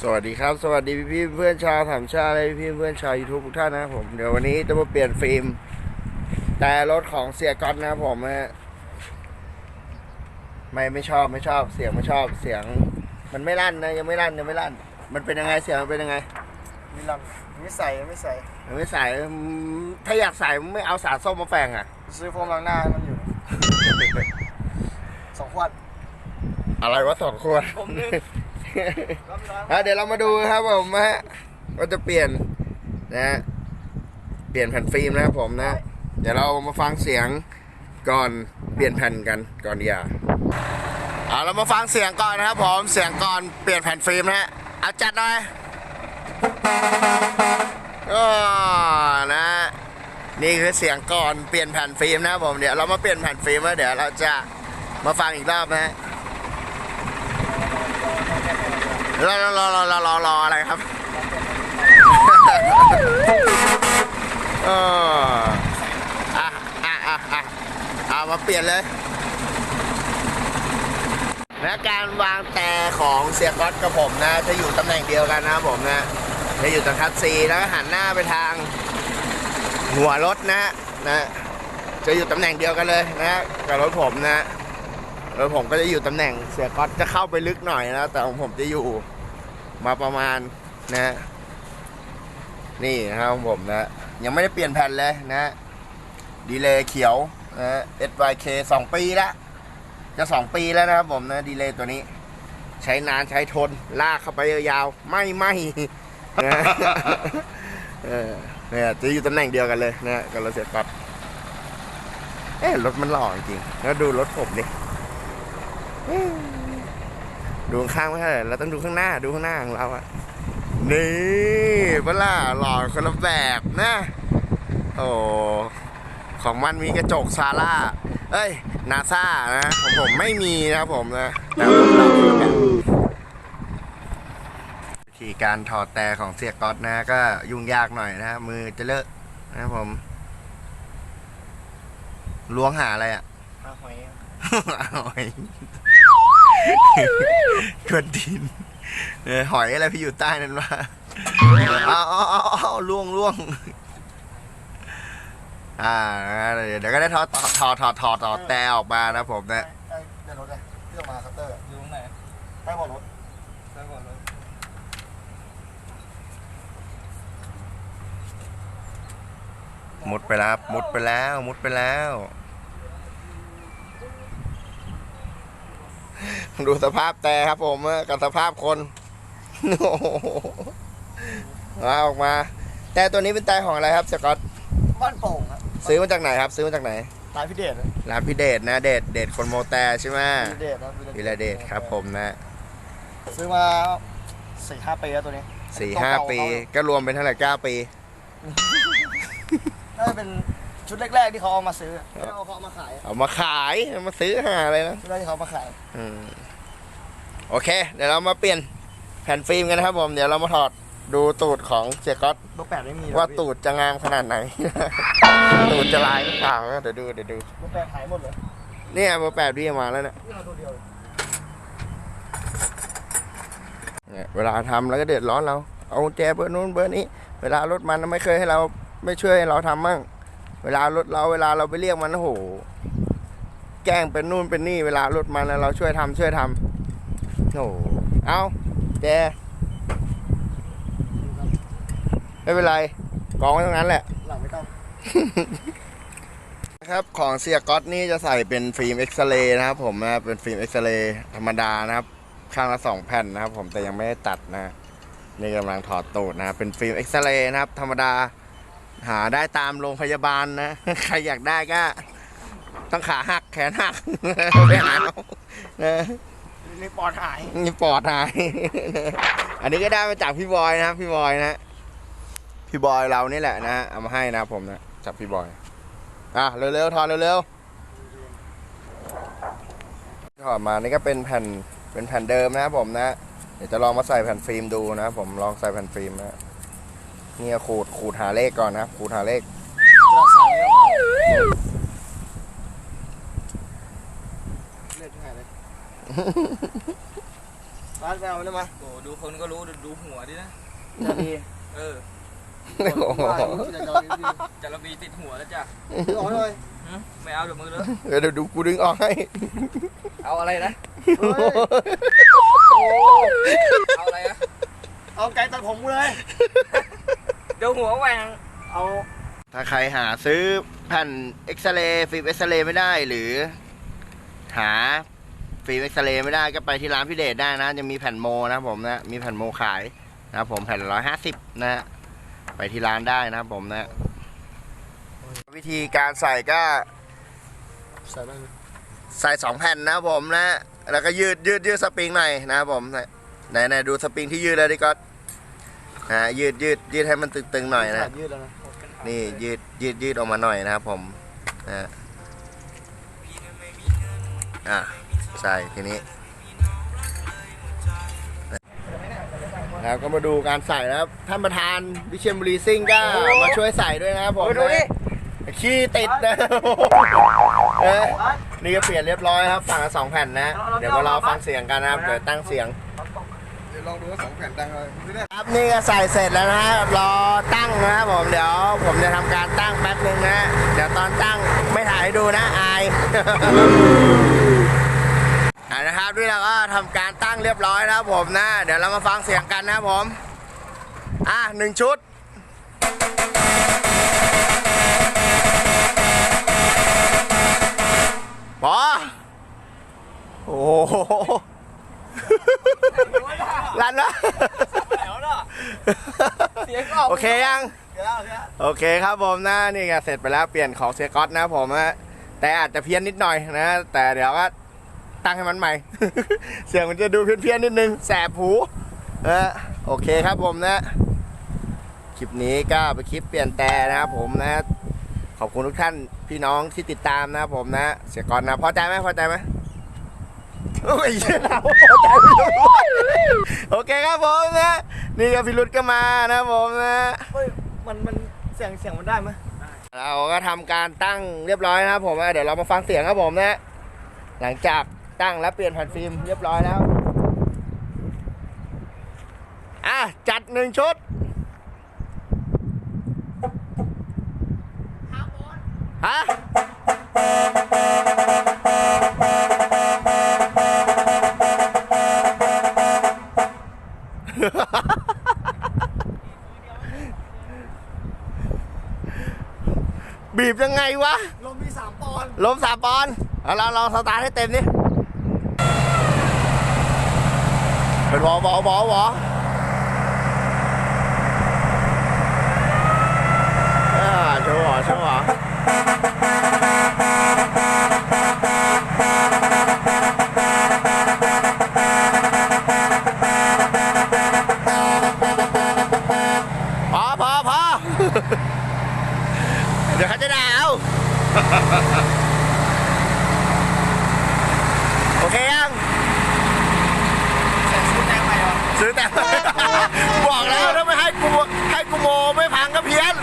สวัสดีครับ สวัสดีพี่ๆเพื่อนชาวสามชาติและพี่ๆเพื่อนชาวยูทูบทุกท่านนะครับผมเดี๋ยววันนี้จะมาเปลี่ยนฟิล์มแต่รถของเสียก๊อตนะครับผมฮะไม่ไม่ชอบไม่ชอบเสียงไม่ชอบเสียง มันไม่ลั่นนะยังไม่ลั่นยังไม่ลั่น มันเป็นยังไงเสียงมันเป็นยังไงมีลำไม่ใส่ไม่ใส่มันไม่ใส่อืมถ้าอยากใส่มึงไม่เอาสารส้มมาแฝงอะ ซื้อโฟมล้างหน้าให้มันอยู่สองขวดอะไรวะสองขวดผมนึงรับร้ อะเดี๋ยวเรามาดูครับผมฮะว่าจะเปลี่ยนนะฮะเปลี่ยนแผ่นฟิล์มนะครับผมนะ เดี๋ยวเรามาฟังเสียงก่อนเปลี่ยนแผ่นกันก่อนดีกว่าเอาเรามาฟังเสียงก่อนนะครับผมเสียงก่อนเปลี่ยนแผ่นฟิล์มนะฮะเอาจัดหน่อยก็นะ นี่คือเสียงก่อนเปลี่ยนแผ่นฟิล์มนะครับผมเดี๋ยวเรามาเปลี่ยนแผ่นฟิล์มแล้วเดี๋ยวเราจะมาฟังอีกรอบนะฮะ รอรอรอรอรอรอรออะไรครับเอออะอะอะอะเอามาเปลี่ยนเลย และการวางแต่ของเสียก๊อตกับผมนะ จะอยู่ตำแหน่งเดียวกันนะครับผมนะ จะอยู่ตรงคัสซีแล้วก็หันหน้าไปทาง หัวรถนะนะจะอยู่ตำแหน่งเดียวกันเลยนะกับรถผมนะรถผมก็จะอยู่ตำแหน่งเสียก๊อตจะเข้าไปลึกหน่อยนะแต่ของผมจะอยู่ มาประมาณนะ นี่นะครับผมนะ ยังไม่ได้เปลี่ยนแผ่นเลยนะดีเลย์เขียวนะ SYK สองปีแล้วจะสองปีแล้วนะครับผมนะดีเลย์ตัวนี้ ใช้นานใช้ทน ลากเข้าไปยาวๆไม่ไม่เนี่ยจะอยู่ตำแหน่งเดียวกันเลยนะกับรถเสียก๊อตเอ๊ะรถมันหล่อจริงแล้วดูรถผมดิ ดูข้างๆไม่ใช่เหรอเราต้องดูข้างหน้าดูข้างหน้าของเราอะนี่เวล่าหล่อคนละแบบนะ โอ้ของมันมีกระจกซาร่า เอ้ยนาซานะของผมไม่มีนะครับผมนะแต่ผมหล่อคนละแบบวิธีการถอดแต่ของเสียก๊อตนะ ก็ยุ่งยากหน่อยนะมือจะเลอะนะครับผมล้วงหาอะไรอะหาหอยหอย กวนดินหอยอะไรพี่อยู่ใต้นั้นวะเอาเอาเอาล่วงล่วงอ่าเดี๋ยวก็ได้ถอดถอดถอดถอดถอดแต่ออกมานะผมนะใต้ใต้รถเลยที่ออกมาคัตเตอร์อยู่ตรงไหนใต้บาะรถได้ก่อนเลยมุดไปแล้วมุดไปแล้วมุดไปแล้ว ดูสภาพแต่ครับผมกับสภาพคนโอ้โหมาออกมา แต่ตัวนี้เป็นแต่ของอะไรครับสกอตบ้านโป่งครับซื้อมาจากไหนครับ ซื้อมาจากไหนร้านพี่เดชนะร้านพี่เดชนะเดชเดชคนโมแต่ใช่ไหมพี่เดชนะวิลาเดชครับผมนะ ซื้อมาสี่ห้าปีแล้วตัวนี้สี่ห้าปี ก็รวมเป็นเท่าไหร่เก้าปีน่าจะเป็น ชุดแรกๆที่เขาเอามาซื้อที่เอาเขาเอามาขายเอามาขายเอามาซื้อหาอะไรนะชุดแรกที่เขาเอามาขายอืมโอเค เดี๋ยวเรามาเปลี่ยนแผ่นฟิล์มกันนะครับผม เดี๋ยวเรามาถอดดูตูดของเจก๊อตเบอร์แปดไม่มีว่าตูดจะงามขนาดไหน ตูดจะลายหรือเปล่าเดี๋ยวดูเดี๋ยวดูเบอร์แปดหายหมดเลยเนี่ยเบอร์แปดพี่เอามาแล้วเนี่ยนี่เราตัวเดียวเลยเนี่ยเวลาทำแล้วก็เดือดร้อนเรา เอากุญแจเบอร์นู้นเบอร์นี้ เวลารถมันไม่เคยให้เราไม่ช่วยให้เราทำมั่ง เวลารถเราเวลาเราไปเรียกมันโอ้โห แกล้งเป็นนู่นเป็นนี่เวลารถมันเราช่วยทำช่วยทำโอ้โหเอาแจไม่เป็นไรกองไว้ตรงนั้นแหละหลังไม่ต้องครับของเสียก๊อตนี่จะใส่เป็นฟิล์มเอ็กซเรย์นะครับ ผมนะเป็นฟิล์มเอ็กซเรย์ธรรมดานะครับข้างละสองแผ่นนะครับ ผมแต่ยังไม่ได้ตัดนะนี่กำลังถอดตูดนะครับเป็นฟิล์มเอ็กซเรย์นะครับ ธรรมดา หาได้ตามโรงพยาบาลนะ ใครอยากได้ก็ ต้องขาหักแขนหักไปหาเอานะนี่ปอดหายนี่ปอดหาย อันนี้ก็ได้มาจากพี่บอยนะครับพี่บอยนะ พี่บอยเรานี่แหละนะเอามาให้นะครับผมนะจากพี่บอย อะเร็วๆถอดเร็วๆถอดมานี่ก็เป็นแผ่นเป็นแผ่นเดิมนะครับผมนะ เดี๋ยวจะลองมาใส่แผ่นฟิล์มดูนะครับผมลองใส่แผ่นฟิล์มนะ นี่ขูดขูดหาเลขก่อนนะครับขูดหาเลขจะใส่ไม่เอาเลือดหายเลยร้านแซวมันได้ไหมโอ้ดูคนก็รู้ดูดูหัวดินะจะดีเออโอ้โหจะจะดีจระบีติดหัวแล้วจ้ะดีออกเลยหึไม่เอาเดี๋ยวมือเลยเดี๋ยวดูกูดึงออกให้ เอาอะไรนะเฮ้ยโอ้เอาอะไรอะเอาไก่ตัดผมกูเลยเดี๋ยวหัวแหว่งเอา ถ้าใครหาซื้อแผ่นเอ็กซเรย์ฟิล์มเอ็กซเรย์ไม่ได้หรือ หาฟิล์มเอ็กซเรย์ไม่ได้ก็ไปที่ร้านพี่เดชได้นะ จะมีแผ่นโมนะผมนะ มีแผ่นโมขายนะผมแผ่นร้อยห้าสิบนะฮะไปที่ร้านได้นะครับผมนะ วิธีการใส่ก็ใส่ได้ไหมใส่สองแผ่นนะผมนะ แล้วก็ยืดยืดยืดสปริงหน่อยนะผมนะไหนไหนดูสปริงที่ยืดแล้วดิก็ นะยืดยืดยืดให้มันตึงๆหน่อยนะขาดยืดแล้วนะนี่ยืดยืดยืดออกมาหน่อยนะครับผมนะฮะอะใส่ทีนี้ แล้วก็มาดูการใส่นะครับ ท่านประธานวิเชียรบุรีซิ่งก็มาช่วยใส่ด้วยนะครับผมโอ้ยดูดินะขี้ติดนะเออนี่ก็เปลี่ยนเรียบร้อยครับฝั่งละสองแผ่นนะ เดี๋ยวมารอฟังเสียงกันนะครับ เดี๋ยวตั้งเสียงเดี๋ยวลองดูว่าสองแผ่นดังเลยไม่ได้ ครับนี่ก็ใส่เสร็จแล้วนะฮะรอตั้งนะครับผมเดี๋ยวผมจะทำการตั้งแป๊บหนึ่งนะเดี๋ยวตอนตั้งไม่ถ่ายให้ดูนะอาย อ่านะครับนี่เราก็ทำการตั้งเรียบร้อยนะครับผมนะ เดี๋ยวเรามาฟังเสียงกันนะครับผม อะหนึ่งชุด พอ โอ้โห ลันนะแล้วเนาะเสียงออกโอเคยังเดี๋ยวเดี๋ยวโอเคครับผมนะนี่ก็เสร็จไปแล้วเปลี่ยนของเซียก๊อตนะผมนะแต่อาจจะเพี้ยนนิดหน่อยนะ แต่เดี๋ยวก็ตั้งให้มันใหม่ เสียงมันจะดูเพี้ยนๆนิดนึงแสบหูนะโอเคครับผมนะ คลิปนี้ก็เป็นคลิปเปลี่ยนแต่นะครับผมนะ ขอบคุณทุกท่านพี่น้องที่ติดตามนะครับผมนะ เสียก่อนนะพอใจไหมพอใจไหม โอ้ยเหี้ยเราพอใจไม่รู้โอเคครับผมนะนี่ก็พี่รุดก็มานะผมนะเฮ้ยมันมันเสียงเสียงมันได้ไหมเราก็ทำการตั้งเรียบร้อยนะครับผมเดี๋ยวเรามาฟังเสียงครับผมนะ หลังจากตั้งและเปลี่ยนแผ่นฟิล์มเรียบร้อยแล้วอะจัดหนึ่งชุดฮะ บีบยังไงวะ ลมมีสามปอนด์ลมสามปอนด์เอาเราลองสตาร์ทให้เต็มดิเป็นวอวอวอวออ่าโชว์หรอโชว์หรอพอพอพอ เดี๋ยวเขาจะด่าเอา โอเคยัง ซื้อแตงใหม่เหรอ ซื้อแต่ บอกแล้วถ้าไม่ให้กูให้กูโมไม่พังก็เพี้ยน